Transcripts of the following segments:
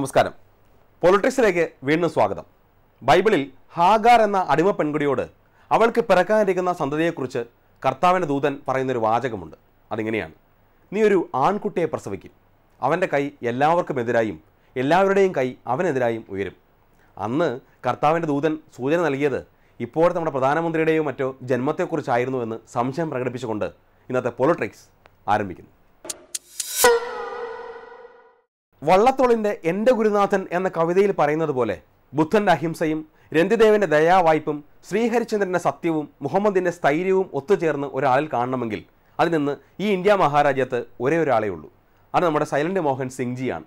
നമസ്കാരം. പൊളിറ്റിക്സിലേക്ക് വീണ്ടും സ്വാഗതം. ബൈബിളിൽ ഹാഗാർ എന്ന അടിമ പെൺകുടിയോട് അവൾക്ക് പിറക്കാനിരിക്കുന്ന സന്തതിയെക്കുറിച്ച് കർത്താവിന്റെ ദൂതൻ പറയുന്നൊരു വാചകമുണ്ട്. അതിങ്ങനെയാണ്. നീ ഒരു ആൺകുട്ടിയെ പ്രസവിക്കും. അവന്റെ കൈ എല്ലാവർക്കും എതിരായും എല്ലാവരുടെയും കൈ അവനെതിരായും ഉയരും. അന്ന് കർത്താവിന്റെ ദൂതൻ സൂചന നൽകിയത് ഇപ്പോഴത്തെ നമ്മുടെ പ്രധാനമന്ത്രിയുടെയോ മറ്റോ ജന്മത്തെക്കുറിച്ചായിരുന്നു എന്ന് സംശയം പ്രകടിപ്പിച്ചുകൊണ്ട് ഇന്നത്തെ പൊളിറ്റിക്സ് ആരംഭിക്കുന്നു. വള്ളത്തോളിന്റെ എന്റെ ഗുരുനാഥൻ എന്ന കവിതയിൽ പറയുന്നത് പോലെ ബുദ്ധന്റെ അഹിംസയും രന്തിദേവന്റെ ദയാവായ്പും ശ്രീഹരിചന്ദ്രന്റെ സത്യവും മുഹമ്മദിന്റെ സ്ഥൈര്യവും ഒത്തുചേർന്ന് ഒരാളിൽ കാണണമെങ്കിൽ അതിൽ നിന്ന് ഈ ഇന്ത്യ മഹാരാജ്യത്ത് ഒരേ ഒരാളേ ഉള്ളൂ. അത് നമ്മുടെ സൈലന്റ് മോഹൻ സിംഗ്ജിയാണ്.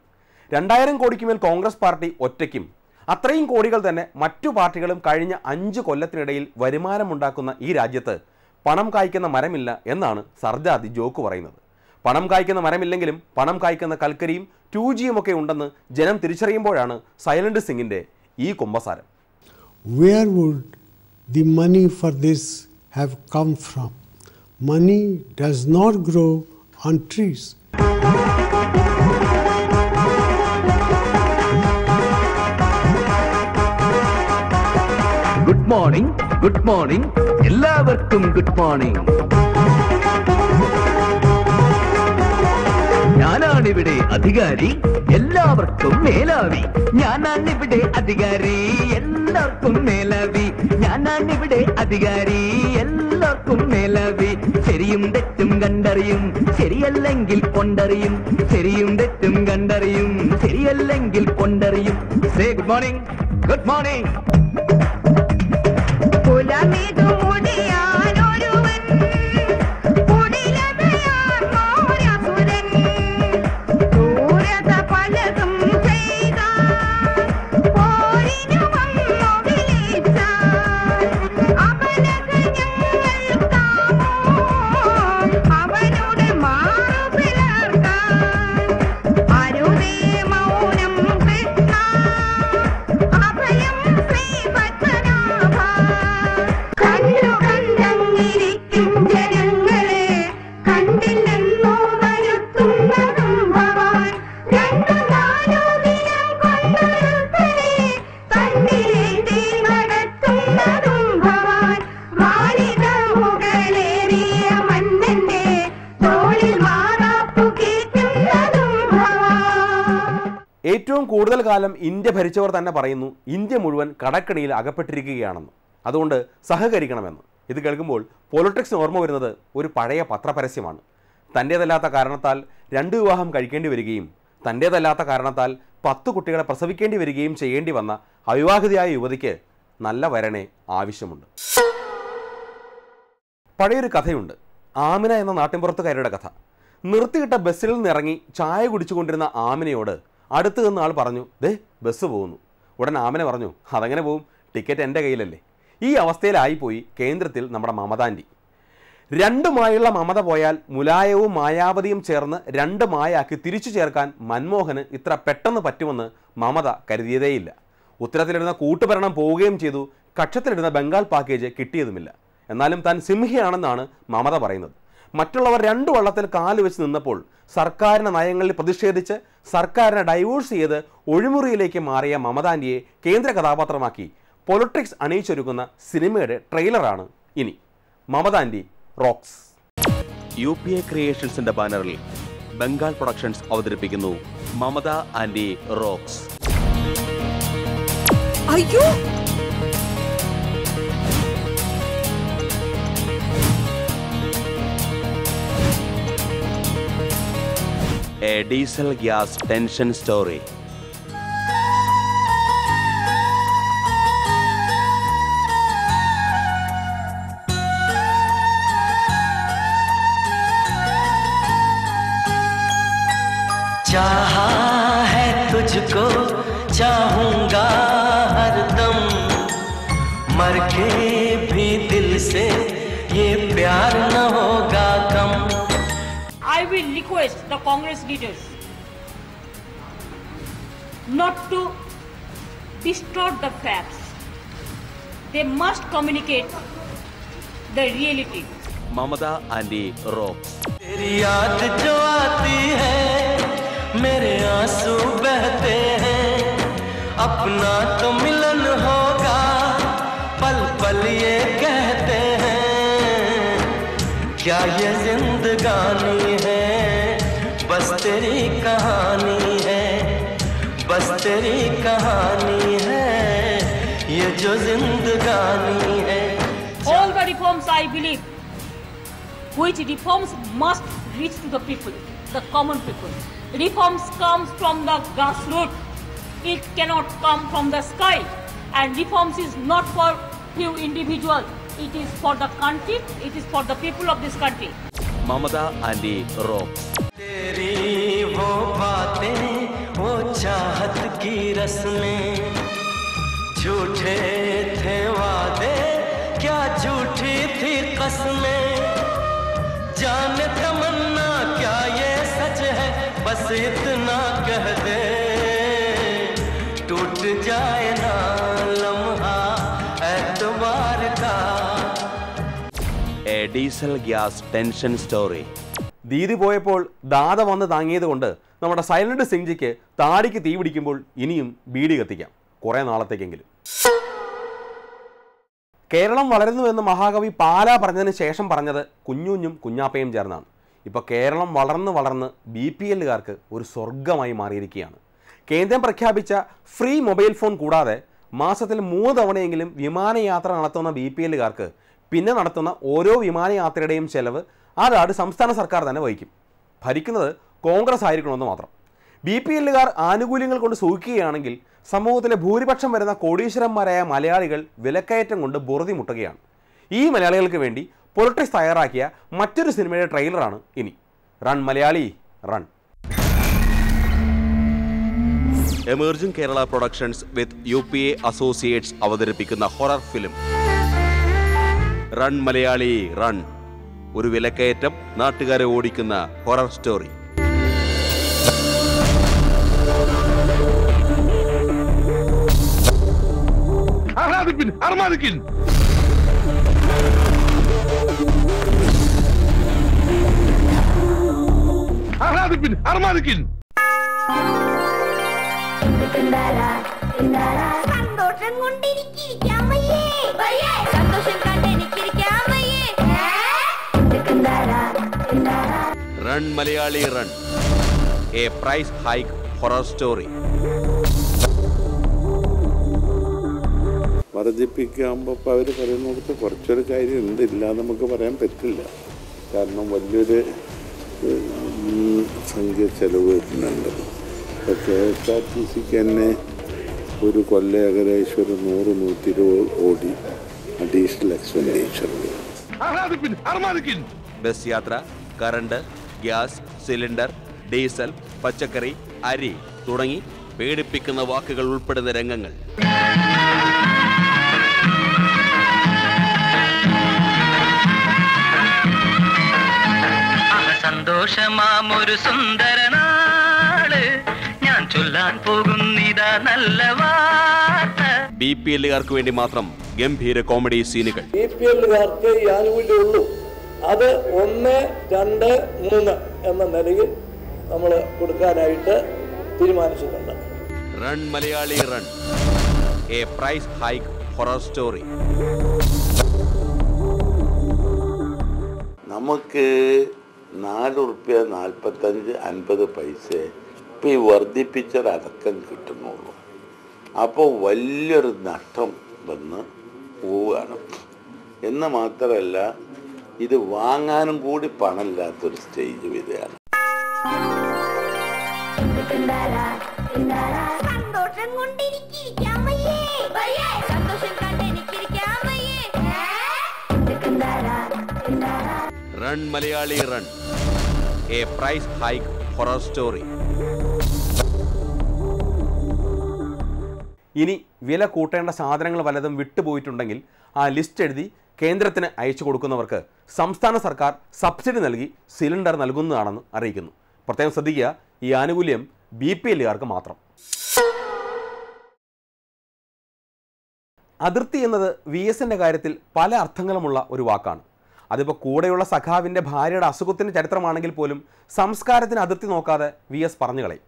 രണ്ടായിരം കോടിക്ക് മേൽ കോൺഗ്രസ് പാർട്ടി ഒറ്റയ്ക്കും അത്രയും കോടികൾ തന്നെ മറ്റു പാർട്ടികളും കഴിഞ്ഞ അഞ്ച് കൊല്ലത്തിനിടയിൽ വരുമാനമുണ്ടാക്കുന്ന ഈ രാജ്യത്ത് പണം കായ്ക്കുന്ന മരമില്ല എന്നാണ് സർജാദി ജോക്ക് പറയുന്നത്. പണം കായ്ക്കുന്ന മരമില്ലെങ്കിലും പണം കായ്ക്കുന്ന കൽക്കരിയും ടു ജിയും ഒക്കെ ഉണ്ടെന്ന് ജനം തിരിച്ചറിയുമ്പോഴാണ് സൈലന്റ് സിംഗിന്റെ ഈ കുമ്പസാരം Where would the money for this have come from money does not grow on trees good morning good morning എല്ലാവർക്കും ഗുഡ് മോർണിംഗ് ഞാനാണിവിടെ അധികാരി എല്ലാവർക്കും മേലാവി ഞാനാണിവിടെ അധികാരി എല്ലാവർക്കും മേലാവി ഞാനാണിവിടെ അധികാരി എല്ലാവർക്കും മേലാവി ശരിയും തെറ്റും കണ്ടറിയും ശരിയല്ലെങ്കിൽ കൊണ്ടറിയും ശരിയും തെറ്റും കണ്ടറിയും ശരിയല്ലെങ്കിൽ കൊണ്ടറിയും say good morning good morning കുലമിതു മുടിയാനൊരുവൻ ഏറ്റവും കൂടുതൽ കാലം ഇന്ത്യ ഭരിച്ചവർ തന്നെ പറയുന്നു ഇന്ത്യ മുഴുവൻ കടക്കണിയിൽ അകപ്പെട്ടിരിക്കുകയാണെന്ന്. അതുകൊണ്ട് സഹകരിക്കണമെന്ന്. ഇത് കേൾക്കുമ്പോൾ പൊളിറ്റിക്സ് ഓർമ്മ വരുന്നത് ഒരു പഴയ പത്രപരസ്യമാണ്. തന്റേതല്ലാത്ത കാരണത്താൽ രണ്ട് വിവാഹം കഴിക്കേണ്ടി വരികയും തന്റേതല്ലാത്ത കാരണത്താൽ പത്ത് കുട്ടികളെ പ്രസവിക്കേണ്ടി വരികയും ചെയ്യേണ്ടി വന്ന അവിവാഹിതയായ യുവതിക്ക് നല്ല വരണേ ആവശ്യമുണ്ട്. പഴയൊരു കഥയുണ്ട്. ആമിന എന്ന നാട്ടിൻപുറത്തുകാരുടെ കഥ. നിർത്തിയിട്ട ബസ്സിൽ നിന്ന് ഇറങ്ങി ചായ കുടിച്ചുകൊണ്ടിരുന്ന ആമിനയോട് അടുത്ത് നിന്ന് ആൾ പറഞ്ഞു ദേ ബസ് പോകുന്നു. ഉടൻ ആമനെ പറഞ്ഞു അതങ്ങനെ പോവും ടിക്കറ്റ് എന്റെ കയ്യിലല്ലേ. ഈ അവസ്ഥയിലായിപ്പോയി കേന്ദ്രത്തിൽ നമ്മുടെ മമതാന്റി രണ്ട് മായുള്ള മമത പോയാൽ മുലായവും മായാവതിയും ചേർന്ന് രണ്ട് മായാക്കി തിരിച്ചു ചേർക്കാൻ മൻമോഹന് ഇത്ര പെട്ടെന്ന് പറ്റുമെന്ന് മമത കരുതിയതേയില്ല. ഉത്തരത്തിലിടുന്ന കൂട്ടുഭരണം പോവുകയും ചെയ്തു കക്ഷത്തിലിടുന്ന ബംഗാൾ പാക്കേജ് കിട്ടിയതുമില്ല. എന്നാലും താൻ സിംഹിയാണെന്നാണ് മമത പറയുന്നത്. മറ്റുള്ളവർ രണ്ട് വള്ളത്തിൽ കാൽ വെച്ച് നിന്നപ്പോൾ സർക്കാരിന്റെ നയങ്ങളിൽ പ്രതിഷേധിച്ച് സർക്കാരിനെ ഡൈവോഴ്സ് ചെയ്ത് ഒഴിമുറിയിലേക്ക് മാറിയ മമതാന്റിയെ കേന്ദ്ര കഥാപാത്രമാക്കി. പൊളിറ്റിക്സ് അണിയിച്ചൊരുക്കുന്ന സിനിമയുടെ ട്രെയിലറാണ് ഇനി. മമതാന്റി റോക്സ്. യു പി എ ക്രിയേഷൻസിന്റെ ബാനറിൽ ബംഗാൾ പ്രൊഡക്ഷൻസ് അവതരിപ്പിക്കുന്നു മമത ആൻഡി റോക്സ്. അയ്യോ! A diesel gas tension story. चाहा request the Congress leaders not to distort the facts. They must communicate the reality. mamada and the Robs. teri yaad jo aati hai mere aansu behte hain apna to milan hoga pal pal ye kehte hain kya ye जिंदगानी तेरी कहानी है ये जो जिंदगानी है All the reforms I believe, which reforms must reach to the people, the common people. Reforms comes from the grassroots. It cannot come from the sky. And reforms is not for few individuals. It is for the country. It is for the people of this country. Mamata Ali Rob. चाहत की रस्में। झूठे थे वादे, क्या झूठी थी कसमें? जान तमन्ना, क्या ये सच है? बस इतना कह दे। टूट जाए ना लम्हा एतवार का। A diesel gas tension story. Didi പോയപ്പോൾ ദാദ വന്ന് താങ്ങിയത് കൊണ്ട് നമ്മുടെ സൈലന്റ് സിംഗ്ജിക്ക് താടിക്ക് തീ പിടിക്കുമ്പോൾ ഇനിയും ബീഡി കത്തിക്കാം. കുറേ നാളത്തേക്കെങ്കിലും. കേരളം വളരുന്നു എന്ന് മഹാകവി പാല പറഞ്ഞതിന് ശേഷം പറഞ്ഞത് കുഞ്ഞുഞ്ഞും കുഞ്ഞാപ്പയും ചേർന്നാണ്. ഇപ്പോൾ കേരളം വളർന്ന് വളർന്ന് ബി പി എല്ലുകാർക്ക് ഒരു സ്വർഗമായി മാറിയിരിക്കുകയാണ്. കേന്ദ്രം പ്രഖ്യാപിച്ച ഫ്രീ മൊബൈൽ ഫോൺ കൂടാതെ മാസത്തിൽ മൂന്ന് തവണയെങ്കിലും വിമാനയാത്ര നടത്തുന്ന ബി പി എല്ലുകാർക്ക് പിന്നെ നടത്തുന്ന ഓരോ വിമാനയാത്രയുടെയും ചെലവ് അതാട് സംസ്ഥാന സർക്കാർ തന്നെ വഹിക്കും. ഭരിക്കുന്നത് കോൺഗ്രസ് ആയിരിക്കണമെന്ന് മാത്രം. ബി പി എല്ലുകാർ ആനുകൂല്യങ്ങൾ കൊണ്ട് സൂഹിക്കുകയാണെങ്കിൽ സമൂഹത്തിലെ ഭൂരിപക്ഷം വരുന്ന കോടീശ്വരന്മാരായ മലയാളികൾ വിലക്കയറ്റം കൊണ്ട് ബുറുതി മുട്ടുകയാണ്. ഈ മലയാളികൾക്ക് വേണ്ടി പൊളിറ്റിക്സ് തയ്യാറാക്കിയ മറ്റൊരു സിനിമയുടെ ട്രെയിലറാണ് ഇനി. Run Malayali run. Emerging Kerala productions with U P A associates അവതരിപ്പിക്കുന്ന horror film. Run Malayali run. ഒരു വിലക്കയറ്റം നാട്ടുകാരെ ഓടിക്കുന്ന ഹൊറർ സ്റ്റോറി. സന്തോഷം കൊണ്ടിരിക്കാൻ സന്തോഷം run Malayali run a price hike horror story വർദ്ധിപ്പിക്കുമ്പോൾ ഇപ്പോൾ അവർ പറയുന്നിടത്ത് കുറച്ചൊരു കാര്യം എന്തില്ല നമുക്ക് പറയാൻ പറ്റില്ല. കാരണം വലിയൊരു സംഖ്യ ചെലവ് വരുന്നുണ്ട്. ഇപ്പോൾ കെ എസ് ആർ ടി സിക്ക് തന്നെ ഒരു കൊല്ലം ഏകദേശം ഒരു നൂറ് നൂറ്റി ഇരുപത് കോടി അഡീഷണൽ എക്സ്പെൻഡിച്ചർ ബസ് യാത്ര കറണ്ട് ഗ്യാസ് സിലിണ്ടർ ഡീസൽ പച്ചക്കറി അരി തുടങ്ങി പേടിപ്പിക്കുന്ന വാക്കുകൾ ഉൾപ്പെടുന്ന രംഗങ്ങൾ. സന്തോഷമാം ഒരു സുന്ദരനാൾ ഞാൻ ചൊല്ലാൻ പോകുന്നിതാ നല്ല വാർത്ത. ബി പി എല്ലുകാർക്ക് വേണ്ടി മാത്രം ഗംഭീര കോമഡി സീനുകൾ. ബി പി എല്ലുകാർക്ക് ഈ ആനുകൂല്യം ഉള്ളൂ അത് ഒന്ന് രണ്ട് മൂന്ന് എന്ന നിലയിൽ നമ്മൾ കൊടുക്കാനായിട്ട് തീരുമാനിച്ചിട്ടുണ്ട്. Run Malayali run a price hike horror story നമുക്ക് നാല് റുപ്യ നാൽപ്പത്തഞ്ച് അൻപത് പൈസ ഇപ്പം ഈ വർദ്ധിപ്പിച്ചതടക്കം കിട്ടുന്നുള്ളൂ. അപ്പോൾ വലിയൊരു നഷ്ടം വന്ന് പോവുകയാണ്. എന്ന് മാത്രമല്ല ഇത് വാങ്ങാനും കൂടി പണമില്ലാത്തൊരു സ്റ്റേജ് വരികയാണ് സന്തോഷം കൊണ്ടിരിക്കാൻ വയ്യേ വയ്യേ സന്തോഷം വയ്യേ run Malayali run a price hike horror story ഇനി വില കൂട്ടേണ്ട സാധനങ്ങൾ വല്ലതും വിട്ടുപോയിട്ടുണ്ടെങ്കിൽ ആ ലിസ്റ്റ് എഴുതി കേന്ദ്രത്തിന് അയച്ചു കൊടുക്കുന്നവർക്ക് സംസ്ഥാന സർക്കാർ സബ്സിഡി നൽകി സിലിണ്ടർ നൽകുന്നതാണെന്ന് അറിയിക്കുന്നു. പ്രത്യേകം ശ്രദ്ധിക്കുക ഈ ആനുകൂല്യം ബി പി എല്ലുകാർക്ക് മാത്രം. അതിർത്തി എന്നത് വി എസിന്റെ കാര്യത്തിൽ പല അർത്ഥങ്ങളുമുള്ള ഒരു വാക്കാണ്. അതിപ്പോൾ കൂടെയുള്ള സഖാവിന്റെ ഭാര്യയുടെ അസുഖത്തിന്റെ ചരിത്രമാണെങ്കിൽ പോലും സംസ്കാരത്തിന് അതിർത്തി നോക്കാതെ വി എസ് പറഞ്ഞു കളയും.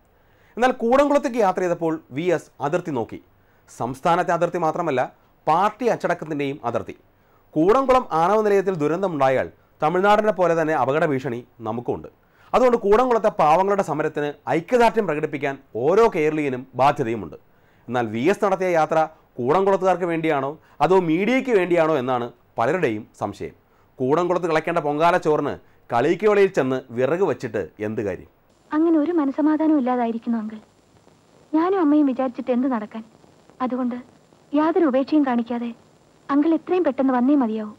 എന്നാൽ കൂടംകുളത്തേക്ക് യാത്ര ചെയ്തപ്പോൾ വി എസ് അതിർത്തി നോക്കി. സംസ്ഥാനത്തെ അതിർത്തി മാത്രമല്ല പാർട്ടി അച്ചടക്കത്തിന്റെയും അതിർത്തി. കൂടംകുളം ആണവ നിലയത്തിൽ ദുരന്തമുണ്ടായാൽ തമിഴ്നാടിനെ പോലെ തന്നെ അപകട ഭീഷണി നമുക്കുണ്ട്. അതുകൊണ്ട് കൂടംകുളത്തെ പാവങ്ങളുടെ സമരത്തിന് ഐക്യദാർഢ്യം പ്രകടിപ്പിക്കാൻ ഓരോ കേരളീയനും ബാധ്യതയുമുണ്ട്. എന്നാൽ വി എസ് നടത്തിയ യാത്ര കൂടംകുളത്തുകാർക്ക് വേണ്ടിയാണോ? അതോ മീഡിയയ്ക്ക് വേണ്ടിയാണോ എന്നാണ് പലരുടെയും സംശയം. കൂടംകുളത്ത് കളയ്ക്കേണ്ട പൊങ്കാല ചോറിന് കളിക്കുവളയിൽ ചെന്ന് വിറക് വെച്ചിട്ട് എന്ത് കാര്യം? അങ്ങനെ ഒരു മനസമാധാനവും ഇല്ലാതായിരിക്കുന്നു അങ്കിൾ. ഞാനും അമ്മയും വിചാരിച്ചിട്ട് എന്ത് നടക്കാൻ? അതുകൊണ്ട് യാതൊരു ഉപേക്ഷയും കാണിക്കാതെ അങ്കിൾ എത്രയും പെട്ടെന്ന് വന്നേ മതിയാവൂ.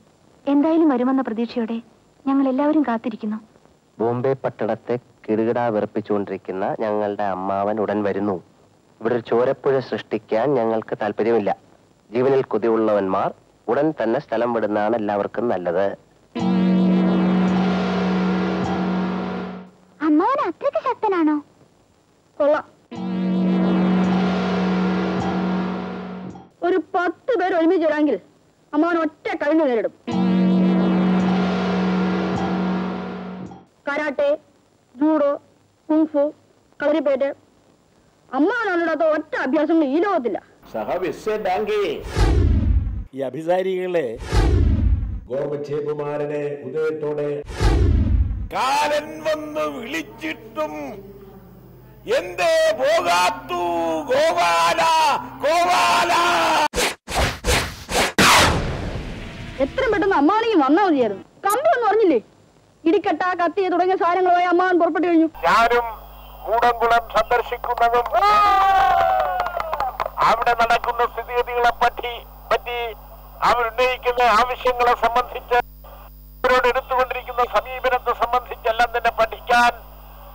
എന്തായാലും വരുമെന്ന പ്രതീക്ഷയോടെ ഞങ്ങൾ എല്ലാവരും കാത്തിരിക്കുന്നു. ബോംബെ പട്ടണത്തെ കിടുകിടാ വിറപ്പിച്ചുകൊണ്ടിരിക്കുന്ന ഞങ്ങളുടെ അമ്മാവൻ ഉടൻ വരുന്നു. ഇവിടെ ഒരു ചോരപ്പുഴ സൃഷ്ടിക്കാൻ ഞങ്ങൾക്ക് താല്പര്യമില്ല. ജീവനിൽ കൊതിയുള്ളവന്മാർ ഉടൻ തന്നെ സ്ഥലം വിടുന്നതാണ് എല്ലാവർക്കും നല്ലത്. അമ്മാവൻ അത്രയ്ക്ക് ശക്തനാണോ? കൊള്ളാം. ഒരു പത്ത് പേര് ഒരുമിച്ച് വരാമെങ്കിൽ അമ്മാവൻ ഒറ്റ കഴിഞ്ഞു നേരിടും. Karate judo kung fu kalaripayattu. അമ്മാവനല്ലാത്ത ഒറ്റ അഭ്യാസങ്ങൾ ഈ ലോകത്തില്ല. ഈ അഭിസാരികളെ ഗോപക്ഷേപുമാരനെ ഉദയത്തോടെ കാലൻ വന്ന് വിളിച്ചിട്ടും എന്തേ പോകാത്തു ഗോപാല ഗോപാല? എത്രയും പെട്ടെന്ന് അമ്മാവനെങ്കിൽ വന്നാൽ മതിയായിരുന്നു. കമ്പി എന്ന് പറഞ്ഞില്ലേ ഇടിക്കട്ട കത്തി തുടങ്ങിയ സാധനങ്ങളുമായി അമ്മാവൻ പുറപ്പെട്ടു കഴിഞ്ഞു. ഞാനും കൂടംകുളം സന്ദർശിക്കുന്നതും അവിടെ നടക്കുന്ന സ്ഥിതിഗതികളെ പറ്റി പറ്റി അവരുന്നയിക്കുന്ന ആവശ്യങ്ങളെ സംബന്ധിച്ച് അവരോട് എടുത്തുകൊണ്ടിരിക്കുന്ന സമീപനത്തെ സംബന്ധിച്ചെല്ലാം തന്നെ പഠിക്കാൻ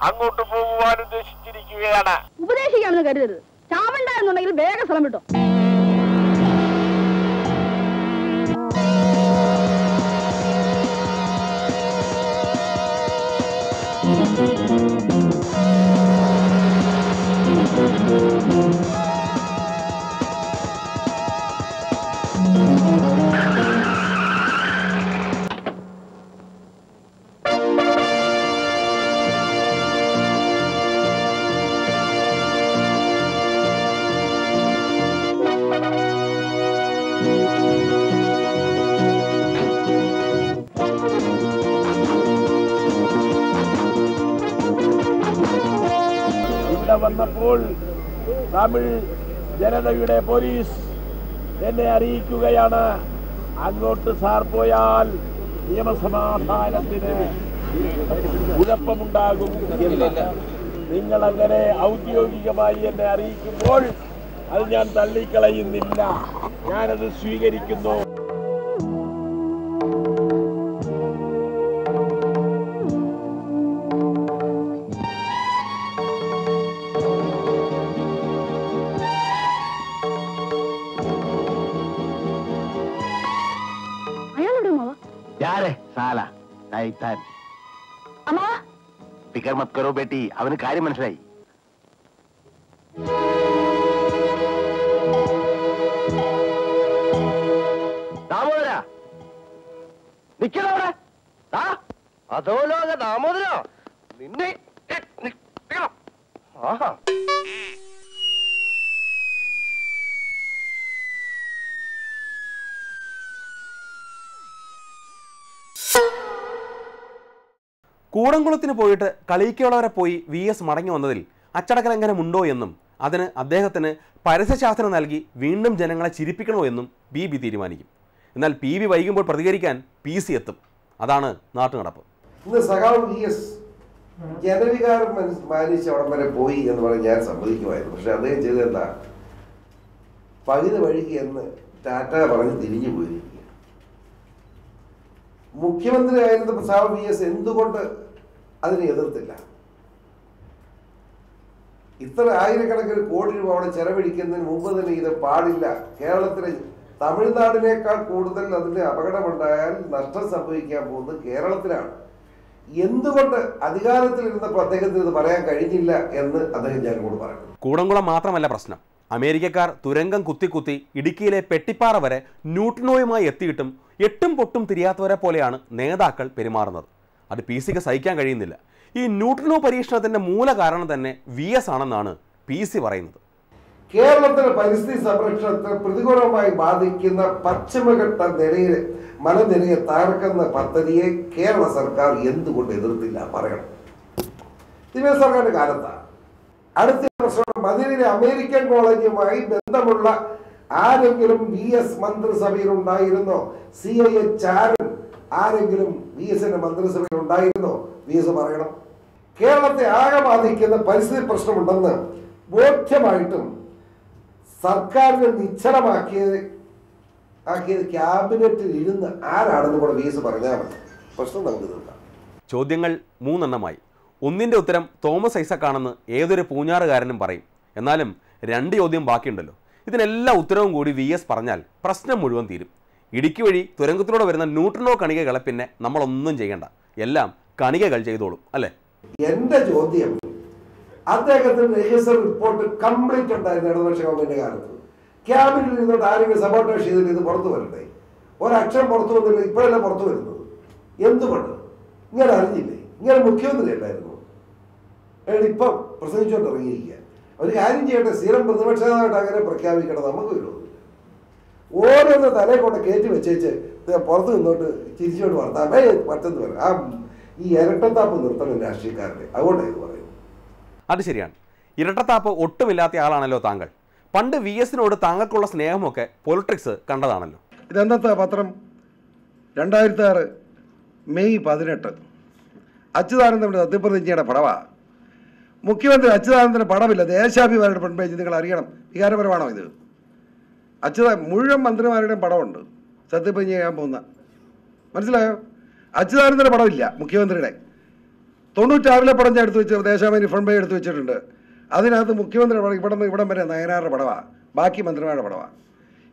അങ്ങോട്ട് പോകുവാൻ ഉദ്ദേശിച്ചിരിക്കുകയാണ്. ഉപദേശിക്കാമെന്ന് കരുതരുത്. ചാവണ്ട എന്നുണ്ടെങ്കിൽ വേഗം സ്ഥലം വിട്ടോ. തമിഴ് ജനതയുടെ പോലീസ് എന്നെ അറിയിക്കുകയാണ്. അങ്ങോട്ട് സാർ പോയാൽ നിയമസമാധാനത്തിന് കുഴപ്പമുണ്ടാകും നിങ്ങൾ അങ്ങനെ ഔദ്യോഗികമായി എന്നെ അറിയിക്കുമ്പോൾ അത് ഞാൻ തള്ളിക്കളയുന്നില്ല. ഞാനത് സ്വീകരിക്കുന്നു. ഫിക്കർ മത് കറോ ബേട്ടി. അവന് കാര്യം മനസ്സിലായി. ദാമോദര. നിക്കണവിടെ അതോ ലോക ദാമോദര? നിന്നെ. ആഹാ. കൂടംകുളത്തിന് പോയിട്ട് കളിയിക്കുള്ളവരെ പോയി വി എസ് മടങ്ങി വന്നതിൽ അച്ചടക്ക ലംഘനമുണ്ടോ എന്നും അതിന് അദ്ദേഹത്തിന് പരസ്യശാസ്ത്രം നൽകി വീണ്ടും ജനങ്ങളെ ചിരിപ്പിക്കണോ എന്നും ബി ബി തീരുമാനിക്കും. എന്നാൽ പി ബി വൈകുമ്പോൾ പ്രതികരിക്കാൻ പി സി എത്തും. അതാണ് നാട്ടുനടപ്പ്. ഇന്ന് സഖാവ് വി എസ് ജനവികാരം മാനിച്ച് അവിടം വരെ പോയി എന്ന് പറഞ്ഞ് ഞാൻ സമ്മതിക്കുമായിരുന്നു. പക്ഷെ അദ്ദേഹം ചെയ്തെന്താ പകുതി വഴിക്ക് എന്ന് ടാറ്റ പറഞ്ഞ് തിരിഞ്ഞു പോയിരിക്കുക മുഖ്യമന്ത്രിയായിരുന്ന പ്രസാദ് വി എസ് എന്തുകൊണ്ട് അതിനെ എതിർത്തില്ല? ഇത്ര ആയിരക്കണക്കിന് കോടി രൂപ അവിടെ ചെലവഴിക്കുന്നതിന് മുമ്പ് തന്നെ ഇത് പാടില്ല. കേരളത്തിലെ തമിഴ്നാടിനേക്കാൾ കൂടുതൽ അതിന് അപകടമുണ്ടായാൽ നഷ്ടം സംഭവിക്കാൻ പോകുന്നത് കേരളത്തിലാണ്. എന്തുകൊണ്ട് അധികാരത്തിലിരുന്നപ്പോൾ അദ്ദേഹത്തിന് ഇത് പറയാൻ കഴിഞ്ഞില്ല എന്ന് അദ്ദേഹം ഞാനോട് പറയുന്നു. കൂടംകുളം മാത്രമല്ല പ്രശ്നം. അമേരിക്കക്കാർ തുരങ്കം കുത്തിക്കുത്തി ഇടുക്കിയിലെ പെട്ടിപ്പാറ വരെ ന്യൂട്രിനോയുമായി എത്തിയിട്ടും എട്ടും പൊട്ടും തിരിയാത്തവരെ പോലെയാണ് നേതാക്കൾ പെരുമാറുന്നത്. അത് പി സിക്ക് സഹിക്കാൻ കഴിയുന്നില്ല. ഈ ന്യൂട്രിനോ പരീക്ഷണത്തിന്റെ മൂല കാരണം തന്നെ വി എസ് ആണെന്നാണ് പി സി പറയുന്നത്. കേരളത്തിലെ പരിസ്ഥിതി സംരക്ഷണത്തെ പ്രതികൂലമായി ബാധിക്കുന്ന പശ്ചിമഘട്ട നിലയിലെ മലനിരയെ തകർക്കുന്ന പദ്ധതിയെ കേരള സർക്കാർ എന്തുകൊണ്ട് എതിർത്തില്ല പറയണം. ദിവ്യ സർക്കാരിന്റെ കാലത്താണ്. അടുത്ത വർഷം മതിലിലെ അമേരിക്കൻ കോളേജുമായി ബന്ധമുള്ള ആരെങ്കിലും വി എസ് മന്ത്രിസഭയിൽ ഉണ്ടായിരുന്നോ സി ഐ എച്ച് ആരും ആരെങ്കിലും വി എസിന്റെ മന്ത്രിസഭയിൽ ഉണ്ടായിരുന്നോ വി എസ് പറയണം. കേരളത്തെ ആകെ ബാധിക്കുന്ന പരിസ്ഥിതി പ്രശ്നമുണ്ടെന്ന് ബോധ്യമായിട്ടും സർക്കാരിനെ നിശ്ചലമാക്കിയത് ആക്കിയത് ക്യാബിനറ്റിൽ ഇരുന്ന് ആരാണെന്ന് കൂടെ വി എസ് പറഞ്ഞാൽ മതി. പ്രശ്നം നമുക്ക് തീർക്കാം. ചോദ്യങ്ങൾ മൂന്നെണ്ണമായി. ഒന്നിന്റെ ഉത്തരം തോമസ് ഐസക്കാണെന്ന് ഏതൊരു പൂഞ്ഞാറുകാരനും പറയും. എന്നാലും രണ്ട് ചോദ്യം ബാക്കിയുണ്ടല്ലോ. ഇതിനെല്ലാ ഉത്തരവും കൂടി വി എസ് പറഞ്ഞാൽ പ്രശ്നം മുഴുവൻ തീരും. ഇടുക്കി വഴി തുരങ്കത്തിലൂടെ വരുന്ന ന്യൂട്രനോ കണികകളെ പിന്നെ നമ്മളൊന്നും ചെയ്യണ്ട. എല്ലാം കണികകൾ ചെയ്തോളും അല്ലേ? എന്റെ ചോദ്യം അദ്ദേഹത്തിന് രജിസ്റ്റർ റിപ്പോർട്ട് കംപ്ലീറ്റ് ഉണ്ടായിരുന്നു ഇടതുപക്ഷ ഗവൺമെന്റ് കാലത്ത്. ക്യാബിനിൽ ഇരുന്നോട്ട് ആരെങ്കിലും സബോട്ടേഷ് ചെയ്തിട്ട് ഇത് പുറത്തു വരണ്ടേ? ഒരക്ഷരം പുറത്തു വന്നില്ല ഇപ്പോഴല്ല പുറത്തു വരുന്നത്? എന്തുകൊണ്ട്? ഇങ്ങനെ അറിഞ്ഞില്ലേ? ഇങ്ങനെ മുഖ്യമന്ത്രി അല്ലായിരുന്നു? അയാൾ ഇപ്പം പ്രസംഗിച്ചുകൊണ്ട് ഇറങ്ങിയിരിക്കുക ഒരു കാര്യം ചെയ്യട്ടെ സ്ഥിരം പ്രതിപക്ഷമായിട്ട് അങ്ങനെ പ്രഖ്യാപിക്കണം നമുക്ക് വിരോധമില്ല. ഓരോന്ന് തലയെ കൊണ്ട് കയറ്റി വെച്ചേച്ച് പുറത്ത് നിന്നോട്ട് ചിരിച്ചോണ്ട് വർത്താമേ പറ്റെന്ന് പറയും ആ ഈ ഇരട്ടത്താപ്പ് നിർത്തണം രാഷ്ട്രീയക്കാരുടെ. അതുകൊണ്ടാണ് ഇത് പറയുന്നത്. അത് ശരിയാണ്. ഇരട്ടത്താപ്പ് ഒട്ടുമില്ലാത്ത ആളാണല്ലോ താങ്കൾ. പണ്ട് വി എസിനോട് താങ്കൾക്കുള്ള സ്നേഹമൊക്കെ പൊളിറ്റിക്സ് കണ്ടതാണല്ലോ. ഇതെന്നത്തെ പത്രം? രണ്ടായിരത്തി ആറ് മെയ് പതിനെട്ട്. അച്യുതാനന്ദ സത്യപ്രതിജ്ഞയുടെ പടവാ. മുഖ്യമന്ത്രി അച്യുതാനന്ദന് പടമില്ല. ദേശാഭിമാനിയുടെ ഫ്രണ്ട് പേജ് നിങ്ങൾ അറിയണം. വികാരപരമാണോ ഇത്? അച്യുത മുഴുവൻ മന്ത്രിമാരുടെയും പടമുണ്ട്. സത്യപ്രതിജ്ഞ ചെയ്യാൻ പോകുന്ന മനസ്സിലായോ? അച്യുതാനന്ദന്റെ പടമില്ല മുഖ്യമന്ത്രിയുടെ. തൊണ്ണൂറ്റാറിലെ പടം ഞാൻ എടുത്തു വെച്ച് ദേശാഭിമാനി ഫ്രണ്ട് പേജ് എടുത്തു വെച്ചിട്ടുണ്ട്. അതിനകത്ത് മുഖ്യമന്ത്രിയുടെ പടം ഇവിടെ ഇവിടം വരെ നയനാറുടെ പടവാ. ബാക്കി മന്ത്രിമാരുടെ പടവാ.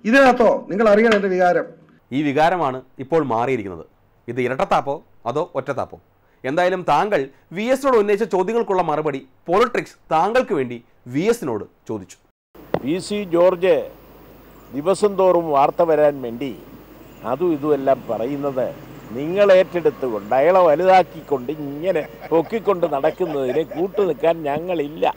ഇതിനകത്തോ നിങ്ങൾ അറിയണം എന്റെ വികാരം. ഈ വികാരമാണ് ഇപ്പോൾ മാറിയിരിക്കുന്നത്. ഇത് ഇരട്ടത്താപ്പോ അതോ ഒറ്റത്താപ്പോ? എന്തായാലും താങ്കൾ വി എസിനോട് ഉന്നയിച്ച ചോദ്യങ്ങൾക്കുള്ള മറുപടി പോളിട്രിക്സ് താങ്കൾക്ക് വേണ്ടി വി എസിനോട് ചോദിച്ചു. പി സി ജോർജ് ദിവസം തോറും വാർത്ത വരാൻ വേണ്ടി അതും ഇതുമെല്ലാം പറയുന്നത് നിങ്ങൾ ഏറ്റെടുത്തുകൊണ്ട് അയാളെ വലുതാക്കിക്കൊണ്ട് ഇങ്ങനെ പൊക്കിക്കൊണ്ട് നടക്കുന്നതിനെ കൂട്ടു നിൽക്കാൻ ഞങ്ങളില്ല.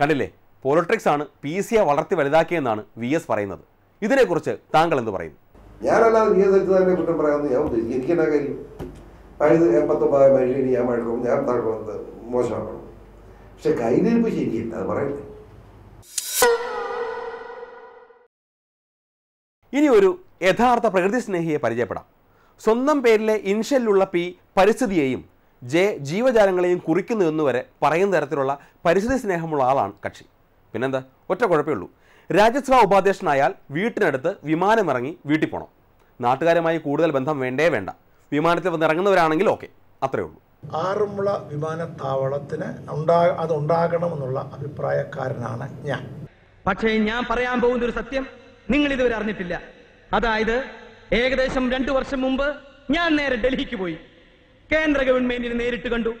കണ്ടില്ലേ? പോളിട്രിക്സ് ആണ് പി സിയെ വളർത്തി വലുതാക്കിയെന്നാണ് വി എസ് പറയുന്നത്. ഇതിനെക്കുറിച്ച് താങ്കൾ എന്ത് പറയുന്നു? ഞാനല്ലാതെ വി എസ് പറയുന്നത് കുറ്റം പറയാമെന്ന് ഞാൻ ഉദ്ദേശിക്കും എനിക്കെന്നാ കാര്യം? പഴുത് എൺപത്തൊമ്പതാം മനുഷ്യന് ഞാൻ മഴക്കും ഞാൻ തഴക്കുന്നത് മോശമാക്കണം പക്ഷെ കയ്യിലിരിപ്പ് ശരിയല്ല. അത് പറയട്ടെ. ഇനി ഒരു യഥാർത്ഥ പ്രകൃതി സ്നേഹിയെ പരിചയപ്പെടാം. സ്വന്തം പേരിലെ ഇൻഷലിലുള്ള പി പരിസ്ഥിതിയെയും ജെ ജീവജാലങ്ങളെയും കുറിക്കുന്നു എന്നുവരെ പറയുന്ന തരത്തിലുള്ള പരിസ്ഥിതി സ്നേഹമുള്ള ആളാണ് കക്ഷി. പിന്നെന്താ? ഒറ്റ കുഴപ്പമേ ഉള്ളൂ. രാജ്യസഭാ ഉപാധ്യക്ഷനായാൽ വീട്ടിനടുത്ത് വിമാനമിറങ്ങി വീട്ടിൽ പോകണം നാട്ടുകാരുമായി കൂടുതൽ ബന്ധം വേണ്ടേ വേണ്ട. വിമാനത്തിൽ വന്ന് ഇറങ്ങുന്നവരാണെങ്കിൽ ഓക്കെ അത്രേ ഉള്ളൂ. ആറന്മുള വിമാനത്താവളത്തിന് ഉണ്ടാ അതുണ്ടാകണമെന്നുള്ള അഭിപ്രായക്കാരനാണ് ഞാൻ. പക്ഷേ ഞാൻ പറയാൻ പോകുന്ന ഒരു സത്യം നിങ്ങൾ ഇതുവരെ അറിഞ്ഞിട്ടില്ല. അതായത് ഏകദേശം രണ്ടു വർഷം മുമ്പ് ഞാൻ നേരെ ഡൽഹിക്ക് പോയി. കേന്ദ്ര ഗവൺമെന്റിനെ നേരിട്ട് കണ്ടു.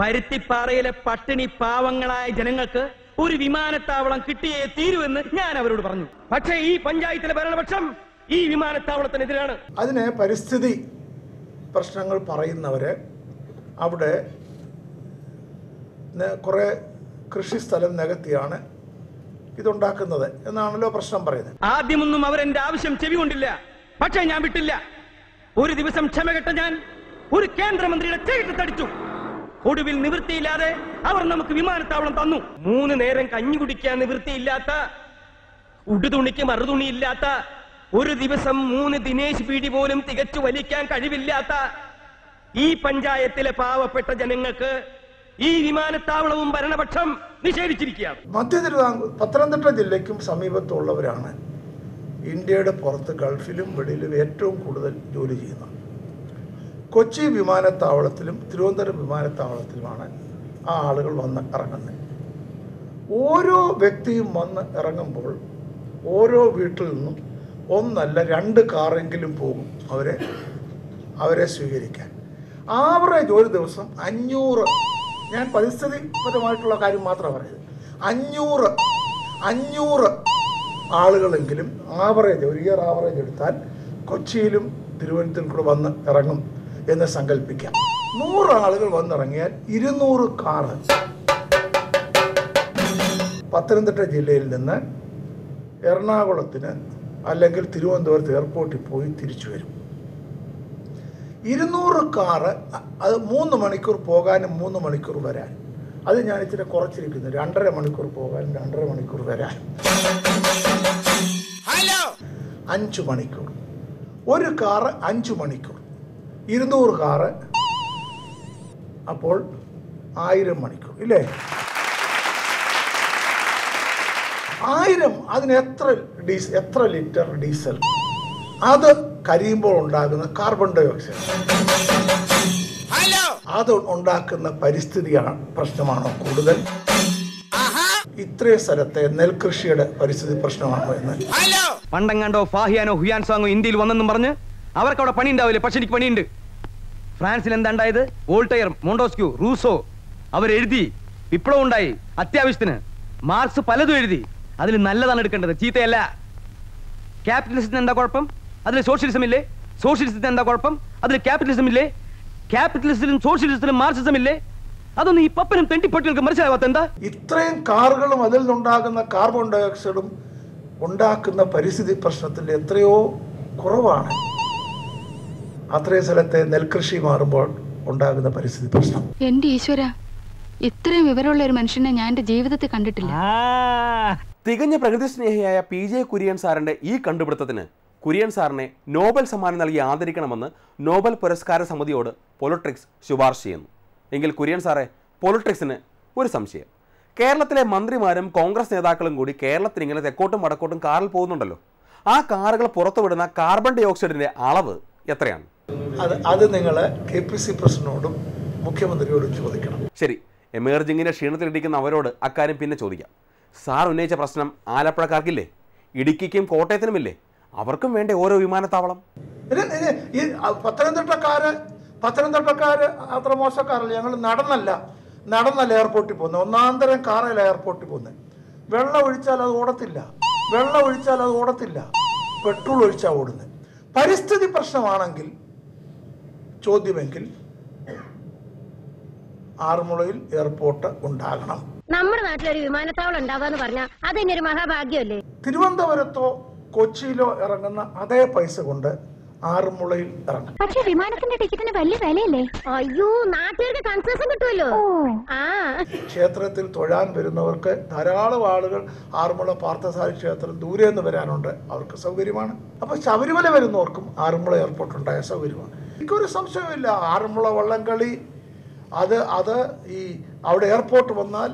പരുത്തിപ്പാറയിലെ പട്ടിണി പാവങ്ങളായ ജനങ്ങൾക്ക് ഒരു വിമാനത്താവളം കിട്ടിയേ തീരുവെന്ന് ഞാൻ അവരോട് പറഞ്ഞു. പക്ഷേ ഈ പഞ്ചായത്തിലെ ഭരണപക്ഷം ഈ വിമാനത്താവളത്തിനെതിരാണ്. അതിന് പരിസ്ഥിതി പ്രശ്നങ്ങൾ പറയുന്നവർ അവിടെ കുറേ കൃഷി സ്ഥലം നികത്തിയാണ് ഇതുണ്ടാക്കുന്നത് എന്നാണല്ലോ പ്രശ്നം പറയുന്നത്. ആദ്യമൊന്നും അവരെന്റെ ആവശ്യം ചെവി കൊണ്ടില്ല. പക്ഷേ ഞാൻ വിട്ടില്ല. ഒരു ദിവസം ക്ഷമകെട്ട ഞാൻ ഒരു കേന്ദ്രമന്ത്രിയുടെ ചേട്ടത്തടിച്ചു ഒടുവിൽ നിവൃത്തിയില്ലാതെ അവർ നമുക്ക് വിമാനത്താവളം തന്നു. മൂന്ന് നേരം കഞ്ഞി കുടിക്കാൻ നിവൃത്തിയില്ലാത്ത ഉടുതുണിക്ക് മറുതുണിയില്ലാത്ത ഒരു ദിവസം മൂന്ന് ദിനേശ് പീടി പോലും തികച്ചു വലിക്കാൻ കഴിവില്ലാത്ത ഈ പഞ്ചായത്തിലെ പാവപ്പെട്ട ജനങ്ങൾക്ക് ഈ വിമാനത്താവളവും ഭരണപക്ഷം നിഷേധിച്ചിരിക്കുകയാണ്. മധ്യ തിരുവിതാംകൂർ പത്തനംതിട്ട ജില്ലയ്ക്കും സമീപത്തുള്ളവരാണ് ഇന്ത്യയുടെ പുറത്ത് ഗൾഫിലും വെളിയിലും ഏറ്റവും കൂടുതൽ ജോലി ചെയ്യുന്നത്. കൊച്ചി വിമാനത്താവളത്തിലും തിരുവനന്തപുരം വിമാനത്താവളത്തിലുമാണ് ആ ആളുകൾ വന്ന് ഇറങ്ങുന്നത്. ഓരോ വ്യക്തിയും വന്ന് ഇറങ്ങുമ്പോൾ ഓരോ വീട്ടിൽ നിന്നും ഒന്നല്ല രണ്ട് കാറെങ്കിലും പോകും അവരെ അവരെ സ്വീകരിക്കാൻ. ആവറേജ് ഒരു ദിവസം അഞ്ഞൂറ് ഞാൻ പരിസ്ഥിതിപരമായിട്ടുള്ള കാര്യം മാത്രമാണ് പറയുന്നത്. അഞ്ഞൂറ് അഞ്ഞൂറ് ആളുകളെങ്കിലും ആവറേജ് ഒരു ഇയർ ആവറേജ് എടുത്താൽ കൊച്ചിയിലും തിരുവനന്തപുരത്തും കൂടെ വന്ന് ഇറങ്ങും എന്ന് സങ്കല്പിക്കാം നൂറ് ആളുകൾ വന്നിറങ്ങിയാൽ ഇരുന്നൂറ് കാറ്. പത്തനംതിട്ട ജില്ലയിൽ നിന്ന് എറണാകുളത്തിന് അല്ലെങ്കിൽ തിരുവനന്തപുരത്ത് എയർപോർട്ടിൽ പോയി തിരിച്ചു വരും. ഇരുന്നൂറ് കാറ് അത് മൂന്ന് മണിക്കൂർ പോകാനും മൂന്ന് മണിക്കൂർ വരാൻ. അത് ഞാൻ ഇച്ചിരി കുറച്ചിരിക്കുന്നു. രണ്ടര മണിക്കൂർ പോകാനും രണ്ടര മണിക്കൂർ വരാൻ. അഞ്ച് മണിക്കൂർ. ഒരു കാറ് അഞ്ച് മണിക്കൂർ. ഇരുന്നൂറ് കാറ് അപ്പോൾ ആയിരം മണിക്കൂർ. ഇല്ലേ? ആയിരം അതിന് എത്ര ഡീസ് എത്ര ലിറ്റർ ഡീസൽ? അത് കരിയുമ്പോൾ ഉണ്ടാകുന്ന കാർബൺ ഡൈ ഓക്സൈഡ് അത് ഉണ്ടാക്കുന്ന പരിസ്ഥിതിയാണ് പ്രശ്നമാണോ കൂടുതൽ? ഇത്രയും സ്ഥലത്തെ നെൽകൃഷിയുടെ പരിസ്ഥിതി പ്രശ്നമാണോ എന്ന്. പണ്ടെങ്ങാണ്ടോ ഫാഹിയാനോ ഹുയാൻ സാങ്ങോ ഇന്ത്യയിൽ വന്നെന്നും പറഞ്ഞ് അവർക്ക് അവിടെ പണി ഉണ്ടാവില്ല പക്ഷെ എനിക്ക് പണിയുണ്ട്. ഫ്രാൻസിൽ എന്താണ്ടായത് വോൾട്ടയർ മോണ്ടോസ്ക്യൂ റൂസോ. അവരെഴുതി. വിപ്ലവം ഉണ്ടായി. അത്യാവശ്യത്തിന്. മാർക്സ് പലതും എഴുതി. അതിൽ നല്ലതാണ് എടുക്കേണ്ടത്. ചീത്തയല്ല. ക്യാപിറ്റലിസത്തിന് എന്താ കുഴപ്പം? അതിൽ സോഷ്യലിസം ഇല്ലേ? സോഷ്യലിസത്തിന് എന്താ കുഴപ്പം? അതിൽ ക്യാപിറ്റലിസം ഇല്ലേ? ക്യാപിറ്റലിസത്തിലും സോഷ്യലിസത്തിലും മാർക്സിസം ഇല്ലേ? അതൊന്നും ഈ പപ്പനും തെണ്ടിപ്പട്ടികൾക്ക് മനസ്സിലാവാത്ത എന്താ? ഇത്രയും കാറുകളും അതിൽ നിന്നുണ്ടാകുന്ന കാർബൺ ഡയോക്സൈഡും ഉണ്ടാക്കുന്ന പരിസ്ഥിതി പ്രശ്നത്തിൽ എത്രയോ കുറവാണ്. അത്രയും സ്ഥലത്തെ നെൽകൃഷി മാറുമ്പോൾ ഉണ്ടാകുന്ന പരിസ്ഥിതി പ്രശ്നം. എന്റെ ഈശ്വര ഇത്രയും വിവരമുള്ള ഒരു മനുഷ്യനെ ഞാൻ എന്റെ ജീവിതത്തിൽ കണ്ടിട്ടില്ല. തികഞ്ഞ പ്രകൃതി സ്നേഹിയായ പി ജെ കുര്യൻ സാറിന്റെ ഈ കണ്ടുപിടുത്തത്തിന് കുര്യൻ സാറിനെ നോബൽ സമ്മാനം നൽകി ആദരിക്കണമെന്ന് നോബൽ പുരസ്കാര സമിതിയോട് പൊളിട്രിക്സ് ശുപാർശ ചെയ്യുന്നു. എങ്കിൽ കുര്യൻ സാറെ പൊളിട്രിക്സിന് ഒരു സംശയം. കേരളത്തിലെ മന്ത്രിമാരും കോൺഗ്രസ് നേതാക്കളും കൂടി കേരളത്തിൽ ഇങ്ങനെ തെക്കോട്ടും വടക്കോട്ടും കാറിൽ പോകുന്നുണ്ടല്ലോ. ആ കാറുകൾ പുറത്തുവിടുന്ന കാർബൺ ഡൈ ഓക്സൈഡിന്റെ അളവ് എത്രയാണ്? അത് അത് നിങ്ങൾ കെ പി സി പ്രസിഡന്റിനോടും മുഖ്യമന്ത്രിയോടും ചോദിക്കണം. ശരി എമേർജിങ്ങിന്റെ ക്ഷീണത്തിലിരിക്കുന്ന അവരോട് അക്കാര്യം പിന്നെ ചോദിക്കാം. സാർ ഉന്നയിച്ച പ്രശ്നം ആലപ്പുഴക്കാർക്കില്ലേ? ഇടുക്കിക്കും കോട്ടയത്തിനുമില്ലേ? അവർക്കും വേണ്ട ഓരോ വിമാനത്താവളം. ഈ പത്തനംതിട്ടക്കാര് പത്തനംതിട്ടക്കാര് അത്ര മോശക്കാരല്ല. ഞങ്ങൾ നടന്നല്ല നടന്നല്ല എയർപോർട്ടിൽ പോകുന്നത്. ഒന്നാന്തരം കാറല്ല എയർപോർട്ടിൽ പോകുന്നത്. വെള്ളം ഒഴിച്ചാൽ അത് ഓടത്തില്ല. വെള്ളം ഒഴിച്ചാൽ അത് ഓടത്തില്ല. പെട്രോൾ ഒഴിച്ചാൽ ഓടുന്നത്. പരിസ്ഥിതി പ്രശ്നമാണെങ്കിൽ ചോദ്യമെങ്കിൽ ആറന്മുളയിൽ എയർപോർട്ട് ഉണ്ടാകണം. നമ്മുടെ നാട്ടിലൊരു വിമാനത്താവളം ഉണ്ടാവാന്ന് പറഞ്ഞാൽ അതെന്നെ ഒരു മഹാഭാഗ്യമല്ലേ? തിരുവനന്തപുരത്തോ കൊച്ചിയിലോ ഇറങ്ങുന്ന അതേ പൈസ കൊണ്ട് ആറുമുളയിൽ ഇറങ്ങും പക്ഷെ വിമാനത്തിന്റെ ടിക്കറ്റിന് വലിയ വിലയല്ലേ? അയ്യോ നാട്ടുകാർക്ക് കൺസെഷൻ കിട്ടുമല്ലോ. ആ. ക്ഷേത്രത്തിൽ തൊഴാൻ വരുന്നവർക്ക് ധാരാളം ആളുകൾ ആറുമുള പാർത്ഥസാരി ക്ഷേത്രം ദൂരെ നിന്ന് വരാനുണ്ട്. അവർക്ക് സൗകര്യമാണ്. അപ്പൊ ശബരിമല വരുന്നവർക്കും ആറുമുള എയർപോർട്ട് ഉണ്ടായ സൗകര്യമാണ്. എനിക്കൊരു സംശയമില്ല ആറന്മുള വള്ളംകളി അത് അത് ഈ അവിടെ എയർപോർട്ട് വന്നാൽ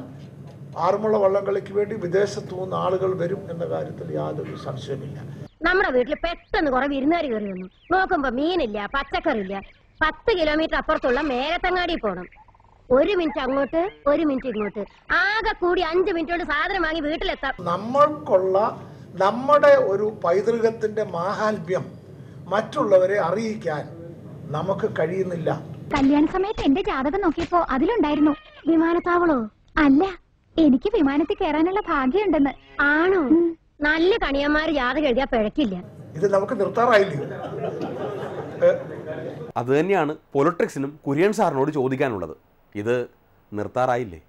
ആറന്മുള വള്ളംകളിക്ക് വേണ്ടി വിദേശത്തു നിന്ന് ആളുകൾ വരും എന്ന കാര്യത്തിൽ യാതൊരു സംശയമില്ല നമ്മുടെ വീട്ടിൽ പെട്ടെന്ന് കുറെ വിരുന്നാരി കയറി വന്നു. നോക്കുമ്പോ മീനില്ല പച്ചക്കറിയില്ല. പത്ത് കിലോമീറ്റർ അപ്പുറത്തുള്ള മേലത്തങ്ങാടി പോണം. ഒരു മിനിറ്റ് അങ്ങോട്ട് ഒരു മിനിറ്റ് ഇങ്ങോട്ട്. ആകെ കൂടി അഞ്ചു മിനിറ്റ് കൊണ്ട് സാധനം വാങ്ങി വീട്ടിലെത്താം. നമ്മൾക്കുള്ള നമ്മുടെ ഒരു പൈതൃകത്തിന്റെ മാഹാത്മ്യം മറ്റുള്ളവരെ അറിയിക്കാൻ നമുക്ക് കഴിയുന്നില്ല. കല്യാണ സമയത്ത് എന്റെ ജാതകം നോക്കിയപ്പോ അതിലുണ്ടായിരുന്നു. വിമാനത്താവളോ? അല്ല. എനിക്ക് വിമാനത്തിൽ കയറാനുള്ള ഭാഗ്യമുണ്ടെന്ന്. ആണോ? നല്ല കണിയന്മാര് ജാതകം എഴുതിയാ പിഴക്കില്ല. ഇത് നമുക്ക് നിർത്താറായില്ലേ? അത് തന്നെയാണ് പൊളിട്രിക്സിനും കുര്യൻ സാറിനോട് ചോദിക്കാനുള്ളത്. ഇത് നിർത്താറായില്ലേ?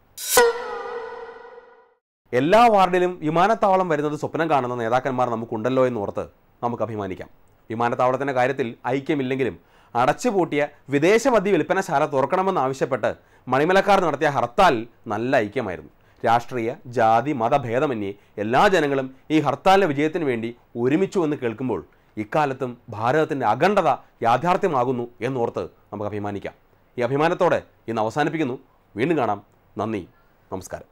എല്ലാ വാർഡിലും വിമാനത്താവളം വരുന്നത് സ്വപ്നം കാണുന്ന നേതാക്കന്മാർ നമുക്കുണ്ടല്ലോ എന്ന് ഓർത്ത് നമുക്ക് അഭിമാനിക്കാം. വിമാനത്താവളത്തിന്റെ കാര്യത്തിൽ ഐക്യമില്ലെങ്കിലും അടച്ചുപൂട്ടിയ വിദേശ മദ്യ വിൽപ്പനശാല തുറക്കണമെന്നാവശ്യപ്പെട്ട് മണിമലക്കാർ നടത്തിയ ഹർത്താൽ നല്ല ഐക്യമായിരുന്നു. രാഷ്ട്രീയ ജാതി മതഭേദമന്യേ എല്ലാ ജനങ്ങളും ഈ ഹർത്താലിന്റെ വിജയത്തിന് വേണ്ടി ഒരുമിച്ചു എന്ന് കേൾക്കുമ്പോൾ ഇക്കാലത്തും ഭാരതത്തിന്റെ അഖണ്ഡത യാഥാർത്ഥ്യമാകുന്നു എന്നോർത്ത് നമുക്ക് അഭിമാനിക്കാം. ഈ അഭിമാനത്തോടെ ഇന്ന് അവസാനിപ്പിക്കുന്നു. വീണ്ടും കാണാം. നന്ദി. നമസ്കാരം.